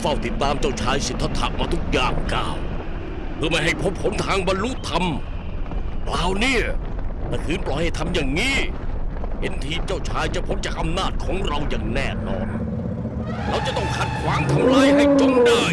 เฝ้าติดตามเจ้าชายสิทธัตถะมาทุกอย่างก้าว เพื่อไม่ให้พบผลทางบรรลุธรรมเปล่าเนี่ยถ้าคืนปล่อยให้ทำอย่างนี้ เห็นทีเจ้าชายจะพ้นจากอำนาจของเราอย่างแน่นอน เราจะต้องขัดขวางทำลายให้จงได้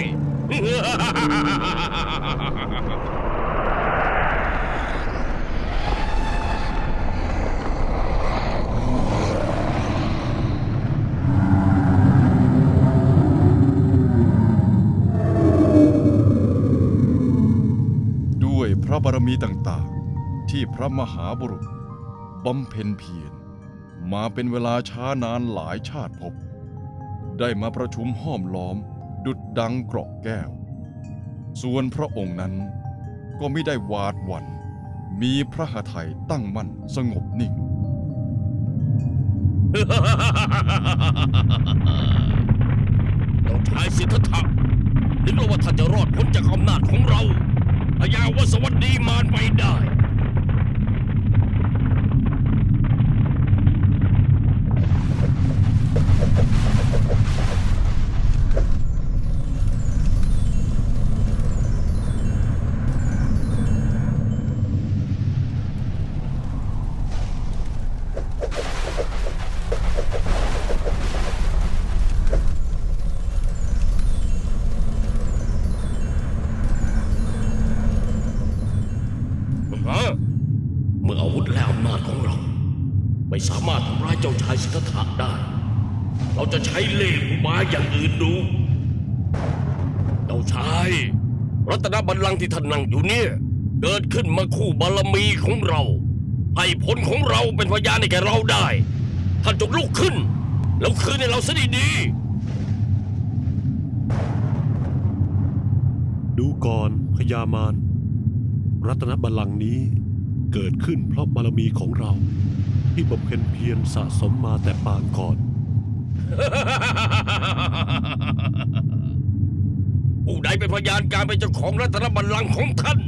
ด้วยพ ระบารมีต่างๆ ที่พระมหาบุรุษบำเพ็ญเพียรมาเป็นเวลาช้านานหลายชาติภพได้มาประชุมห้อมล้อม ดุดดังกราะแก้ว ส่วนพระองค์นั้นก็ไม่ได้วาดวัน มีพระหทัยตั้งมั่นสงบนิ่งเจ้าชายสิทธัตถะนึกว่าท่านจะรอดพ้นจากอำนาจของเรา พยาวสวัสดีมารไปได้ ฮะเมื่ออาวุธและอำนาจของเรา ไม่สามารถทำร้ายเจ้าชายสิทธัตถะได้ เราจะใช้เล่ห์อุบายอย่างอื่นดู เจ้าชาย รัตนบัลลังก์ที่ท่านนั่งอยู่เนี่ย เกิดขึ้นมาคู่บารมีของเรา ให้ผลของเราเป็นพยานให้แก่เราได้ ท่านจงลุกขึ้น แล้วคืนให้เราซะดีๆดูก่อนพญามาร รัตนบัลลังก์นี้เกิดขึ้นเพราะบารมีของเรา ที่บำเพ็ญเพียรสะสมมาแต่ปางก่อน ผู้ใดเป็นพยานการเป็นเจ้าของรัตนบัลลังก์ของท่าน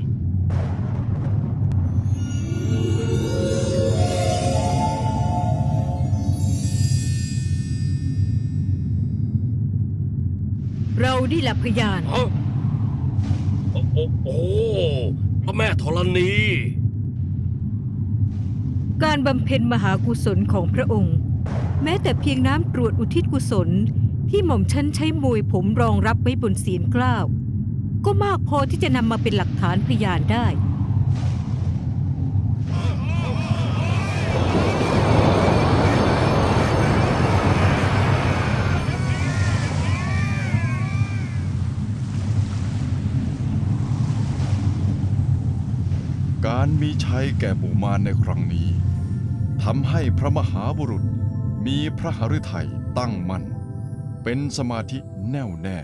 เรานี่แหละพยาน ฮะโอ้โอ้โอ้พระแม่ ธรณี การบำเพ็ญมหากุศลของพระองค์ แม้แต่เพียงน้ำตรวจอุทิศกุศลที่หม่อมฉันใช้มวยผมรองรับไว้บนเสียนเกล้าก็มากพอที่จะนำมาเป็นหลักฐานพยานได้ การมีชัยแก่หมู่มารในครั้งนี้ทำให้พระมหาบุรุษมีพระหฤทัยตั้งมั่นเป็นสมาธิแน่วแน่